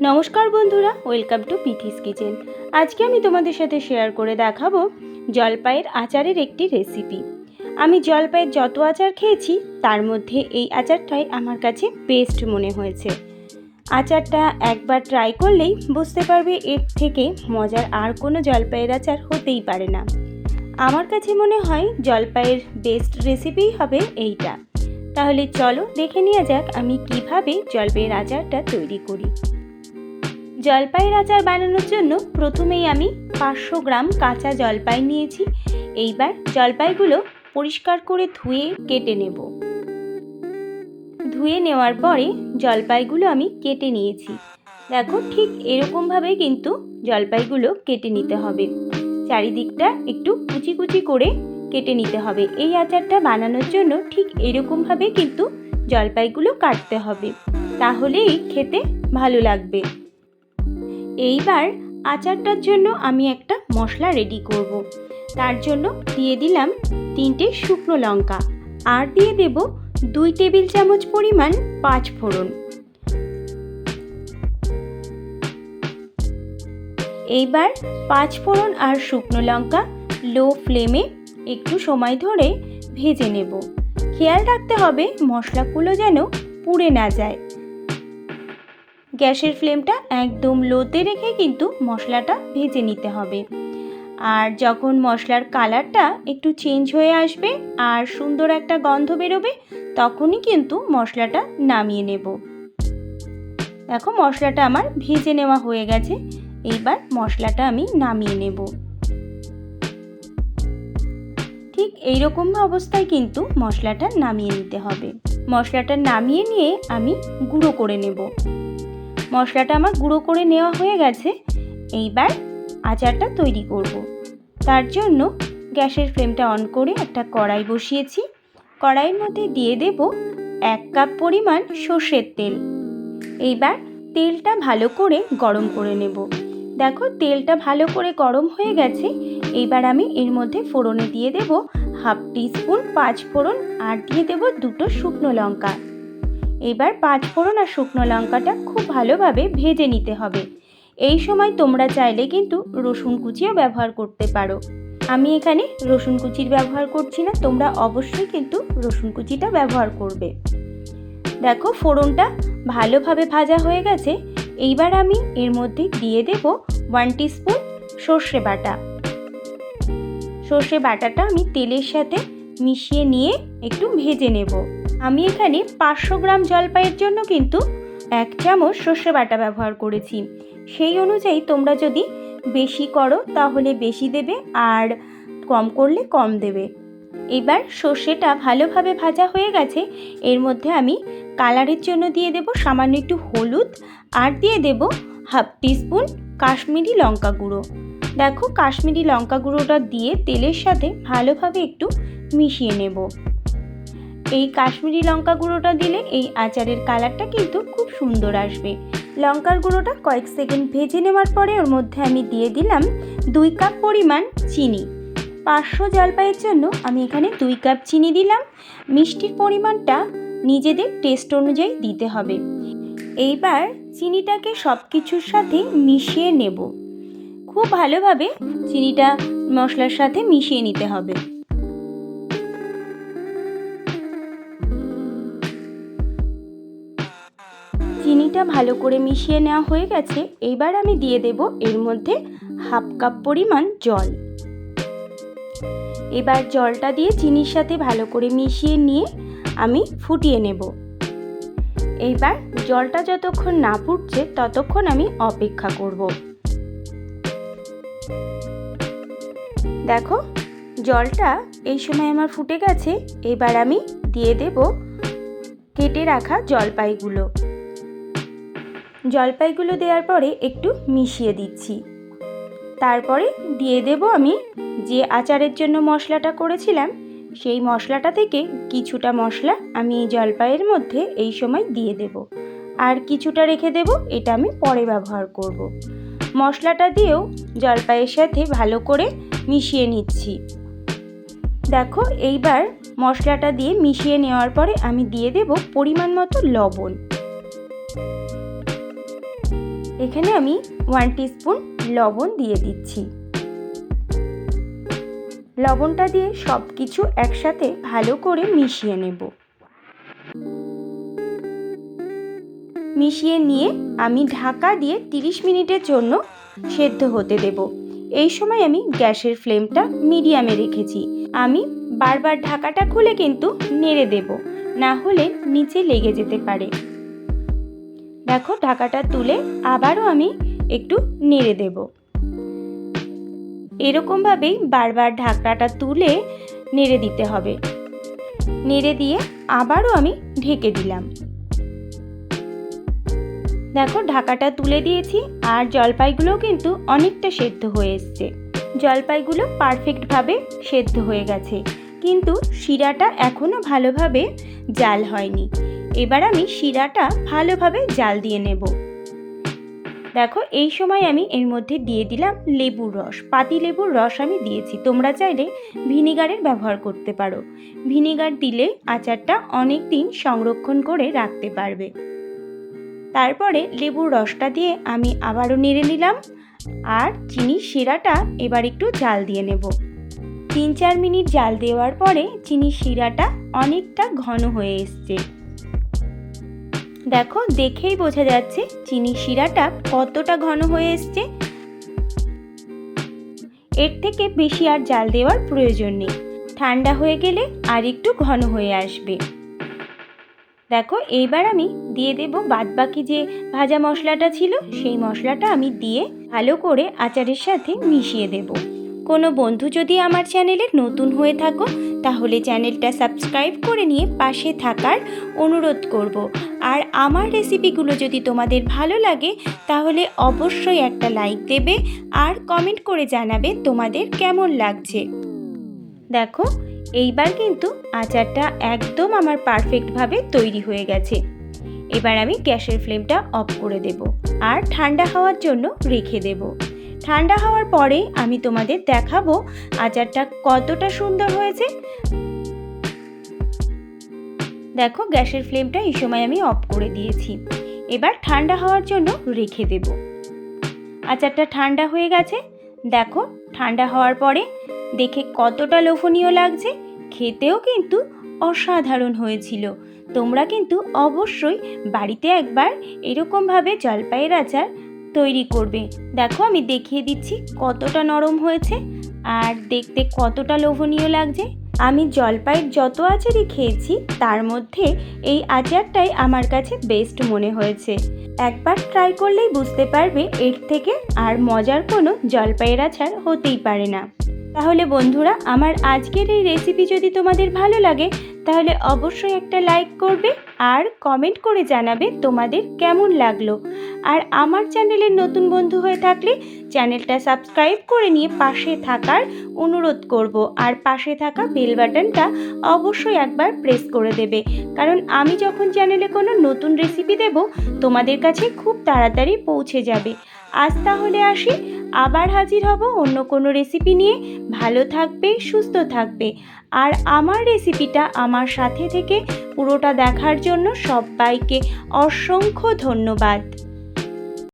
নমস্কার বন্ধুরা, welcome to পিথিস kitchen. আজকে আমি তোমাদের সাথে শেয়ার করে দেখাবো জলপাইয়ের আচারের একটি রেসিপি। আমি জলপাইয়ের যত আচার খেয়েছি, তার মধ্যে এই আচারটাই আমার কাছে বেস্ট মনে হয়েছে। আচারটা একবার ট্রাই করলেই বুঝতে পারবে এর থেকে মজার আর কোনো জলপাইয়ের আচার হতেই পারে না। আমার কাছে মনে হয় জলপাইয়ের বেস্ট রেসিপিই হবে এইটা। তাহলে চলো দেখে নেওয়া যাক আমি কীভাবে জলপাইয়ের আচারটা তৈরি করি। জলপাইয়ের আচার বানানোর জন্য প্রথমেই আমি পাঁচশো গ্রাম কাঁচা জলপাই নিয়েছি। এইবার জলপাইগুলো পরিষ্কার করে ধুয়ে কেটে নেব। ধুয়ে নেওয়ার পরে জলপাইগুলো আমি কেটে নিয়েছি। দেখো ঠিক এরকমভাবে কিন্তু জলপাইগুলো কেটে নিতে হবে। চারিদিকটা একটু কুচি কুচি করে কেটে নিতে হবে। এই আচারটা বানানোর জন্য ঠিক এরকমভাবে কিন্তু জলপাইগুলো কাটতে হবে। তাহলেই খেতে ভালো লাগবে। এইবার আচারটার জন্য আমি একটা মশলা রেডি করব। তার জন্য দিয়ে দিলাম তিনটে শুকনো লঙ্কা আর দিয়ে দেব দুই টেবিল চামচ পরিমাণ পাঁচ ফোড়ন। এইবার পাঁচ ফোড়ন আর শুকনো লঙ্কা লো ফ্লেমে একটু সময় ধরে ভেজে নেব। খেয়াল রাখতে হবে মশলাগুলো যেন পুড়ে না যায়। গ্যাসের ফ্লেমটা একদম লোতে রেখে কিন্তু মশলাটা ভেজে নিতে হবে। আর যখন মশলার কালারটা একটু চেঞ্জ হয়ে আসবে আর সুন্দর একটা গন্ধ বেরোবে, তখনই কিন্তু মশলাটা নামিয়ে নেব। দেখো মশলাটা আমার ভেজে নেওয়া হয়ে গেছে, এইবার মশলাটা আমি নামিয়ে নেব। ঠিক এইরকম অবস্থায় কিন্তু মশলাটা নামিয়ে নিতে হবে। মশলাটা নামিয়ে নিয়ে আমি গুঁড়ো করে নেব। মশলাটা আমার গুঁড়ো করে নেওয়া হয়ে গেছে। এইবার আচারটা তৈরি করব। তার জন্য গ্যাসের ফ্লেমটা অন করে একটা কড়াই বসিয়েছি। কড়াইয়ের মধ্যে দিয়ে দেব এক কাপ পরিমাণ সর্ষের তেল। এইবার তেলটা ভালো করে গরম করে নেব। দেখো, তেলটা ভালো করে গরম হয়ে গেছে। এইবার আমি এর মধ্যে ফোড়নে দিয়ে দেব হাফ টিস্পুন পাঁচ ফোড়ন আর দিয়ে দেব দুটো শুকনো লঙ্কা। এবার পাঁচ ফোড়ন আর শুকনো লঙ্কাটা খুব ভালোভাবে ভেজে নিতে হবে। এই সময় তোমরা চাইলে কিন্তু রসুন কুচিও ব্যবহার করতে পারো। আমি এখানে রসুন কুচির ব্যবহার করছি না, তোমরা অবশ্যই কিন্তু রসুন কুচিটা ব্যবহার করবে। দেখো, ফোড়নটা ভালোভাবে ভাজা হয়ে গেছে। এইবার আমি এর মধ্যে দিয়ে দেব ওয়ান টিস্পুন সর্ষে বাটা। সর্ষে বাটাটা আমি তেলের সাথে মিশিয়ে নিয়ে একটু ভেজে নেব। আমি এখানে পাঁচশো গ্রাম জলপাইয়ের জন্য কিন্তু এক চামচ সর্ষে বাটা ব্যবহার করেছি। সেই অনুযায়ী তোমরা যদি বেশি করো তাহলে বেশি দেবে আর কম করলে কম দেবে। এবার সর্ষেটা ভালোভাবে ভাজা হয়ে গেছে। এর মধ্যে আমি কালারের জন্য দিয়ে দেব সামান্য একটু হলুদ আর দিয়ে দেব হাফ টিস্পুন কাশ্মীরি লঙ্কা গুঁড়ো। দেখো, কাশ্মীরি লঙ্কা গুঁড়োটা দিয়ে তেলের সাথে ভালোভাবে একটু মিশিয়ে নেব। এই কাশ্মীরি লঙ্কা গুঁড়োটা দিলে এই আচারের কালারটা কিন্তু খুব সুন্দর আসবে। লঙ্কার গুঁড়োটা কয়েক সেকেন্ড ভেজে নেওয়ার পরে ওর মধ্যে আমি দিয়ে দিলাম দুই কাপ পরিমাণ চিনি। পাঁচশো জলপাইয়ের জন্য আমি এখানে দুই কাপ চিনি দিলাম। মিষ্টির পরিমাণটা নিজেদের টেস্ট অনুযায়ী দিতে হবে। এইবার চিনিটাকে সব কিছুর সাথে মিশিয়ে নেব। খুব ভালোভাবে চিনিটা মশলার সাথে মিশিয়ে নিতে হবে। চিনিটা ভালো করে মিশিয়ে নেওয়া হয়ে গেছে। এবার আমি দিয়ে দেব এর মধ্যে হাফ কাপ পরিমাণ জল। এবার জলটা দিয়ে চিনির সাথে ভালো করে মিশিয়ে নিয়ে আমি ফুটিয়ে নেব। এইবার জলটা যতক্ষণ না ফুটছে ততক্ষণ আমি অপেক্ষা করব। দেখো, জলটা এই সময় আমার ফুটে গেছে। এবার আমি দিয়ে দেব কেটে রাখা জলপাইগুলো। জলপাইগুলো দেওয়ার পরে একটু মিশিয়ে দিচ্ছি। তারপরে দিয়ে দেব আমি যে আচারের জন্য মশলাটা করেছিলাম, সেই মশলাটা থেকে কিছুটা মশলা আমি এই জলপাইয়ের মধ্যে এই সময় দিয়ে দেব। আর কিছুটা রেখে দেব, এটা আমি পরে ব্যবহার করব। মশলাটা দিয়েও জলপাইয়ের সাথে ভালো করে মিশিয়ে নিচ্ছি। দেখো, এইবার মশলাটা দিয়ে মিশিয়ে নেওয়ার পরে আমি দিয়ে দেব পরিমাণ মতো লবণ। এখানে আমি ওয়ান স্পুন লবণ দিয়ে দিচ্ছি। লবণটা দিয়ে সব কিছু একসাথে ভালো করে মিশিয়ে নেব। মিশিয়ে নিয়ে আমি ঢাকা দিয়ে 30 মিনিটের জন্য সেদ্ধ হতে দেব। এই সময় আমি গ্যাসের ফ্লেমটা মিডিয়ামে রেখেছি। আমি বারবার ঢাকাটা খুলে কিন্তু নেড়ে দেব। না হলে নিচে লেগে যেতে পারে। দেখো ঢাকাটা তুলে আবারও আমি একটু নেড়ে দেব। এরকমভাবেই বারবার ঢাকনাটা তুলে নেড়ে দিতে হবে। নেড়ে দিয়ে আবারও আমি ঢেকে দিলাম। দেখো ঢাকাটা তুলে দিয়েছি আর জলপাইগুলোও কিন্তু অনেকটা সেদ্ধ হয়ে এসছে। জলপাইগুলো পারফেক্টভাবে সেদ্ধ হয়ে গেছে। কিন্তু শিরাটা এখনও ভালোভাবে জাল হয়নি। এবার আমি শিরাটা ভালোভাবে জাল দিয়ে নেব। দেখো, এই সময় আমি এর মধ্যে দিয়ে দিলাম লেবুর রস। পাতি লেবুর রস আমি দিয়েছি। তোমরা চাইলে ভিনিগারের ব্যবহার করতে পারো। ভিনিগার দিলে আচারটা অনেক দিন সংরক্ষণ করে রাখতে পারবে। তারপরে লেবুর রসটা দিয়ে আমি আবারও নেড়ে নিলাম আর চিনি শিরাটা এবার একটু জাল দিয়ে নেব। তিন চার মিনিট জাল দেওয়ার পরে চিনি শিরাটা অনেকটা ঘন হয়ে এসছে। দেখো, দেখেই বোঝা যাচ্ছে চিনি শিরাটা কতটা ঘন হয়ে এসছে। এর থেকে বেশি আর জাল দেওয়ার প্রয়োজন নেই। ঠান্ডা হয়ে গেলে আর একটু ঘন হয়ে আসবে। দেখো, এইবার আমি দিয়ে দেব বাদবাকি যে ভাজা মশলাটা ছিল, সেই মশলাটা আমি দিয়ে ভালো করে আচারের সাথে মিশিয়ে দেব। কোনো বন্ধু যদি আমার চ্যানেলে নতুন হয়ে থাকো, তাহলে চ্যানেলটা সাবস্ক্রাইব করে নিয়ে পাশে থাকার অনুরোধ করব। আর আমার রেসিপিগুলো যদি তোমাদের ভালো লাগে, তাহলে অবশ্যই একটা লাইক দেবে আর কমেন্ট করে জানাবে তোমাদের কেমন লাগছে। দেখো, এইবার কিন্তু আচারটা একদম আমার পারফেক্টভাবে তৈরি হয়ে গেছে। এবার আমি গ্যাসের ফ্লেমটা অফ করে দেব আর ঠান্ডা হওয়ার জন্য রেখে দেব। ঠান্ডা হওয়ার পরে আমি তোমাদের দেখাবো আচারটা কতটা সুন্দর হয়েছে। দেখো গ্যাসের ফ্লেমটা এই সময় আমি অফ করে দিয়েছি। এবার ঠান্ডা হওয়ার জন্য রেখে দেব। আচারটা ঠান্ডা হয়ে গেছে। দেখো ঠান্ডা হওয়ার পরে দেখে কতটা লোভনীয় লাগছে। খেতেও কিন্তু অসাধারণ হয়েছিল। তোমরা কিন্তু অবশ্যই বাড়িতে একবার এরকমভাবে জলপাইয়ের আচার তৈরি করবে। দেখো আমি দেখিয়ে দিচ্ছি কতটা নরম হয়েছে আর দেখতে কতটা লোভনীয় লাগছে। আমি জলপাইয়ের যত আচারই খেয়েছি, তার মধ্যে এই আচারটাই আমার কাছে বেস্ট মনে হয়েছে। একবার ট্রাই করলেই বুঝতে পারবে এর থেকে আর মজার কোনো জলপাইয়ের আচার হতেই পারে না। তাহলে বন্ধুরা, আমার আজকের এই রেসিপি যদি তোমাদের ভালো লাগে, তাহলে অবশ্যই একটা লাইক করবে আর কমেন্ট করে জানাবে তোমাদের কেমন লাগল। আর আমার চ্যানেলের নতুন বন্ধু হয়ে থাকলে চ্যানেলটা সাবস্ক্রাইব করে নিয়ে পাশে থাকার অনুরোধ করব। আর পাশে থাকা বেল বাটনটা অবশ্যই একবার প্রেস করে দেবে। কারণ আমি যখন চ্যানেলে কোনো নতুন রেসিপি দেব, তোমাদের কাছে খুব তাড়াতাড়ি পৌঁছে যাবে। আজ তাহলে আসি। আবার হাজির হব অন্য কোনো রেসিপি নিয়ে। ভালো থাকবে, সুস্থ থাকবে। আর আমার রেসিপিটা আমার সাথে থেকে পুরোটা দেখার জন্য সবাইকে অসংখ্য ধন্যবাদ।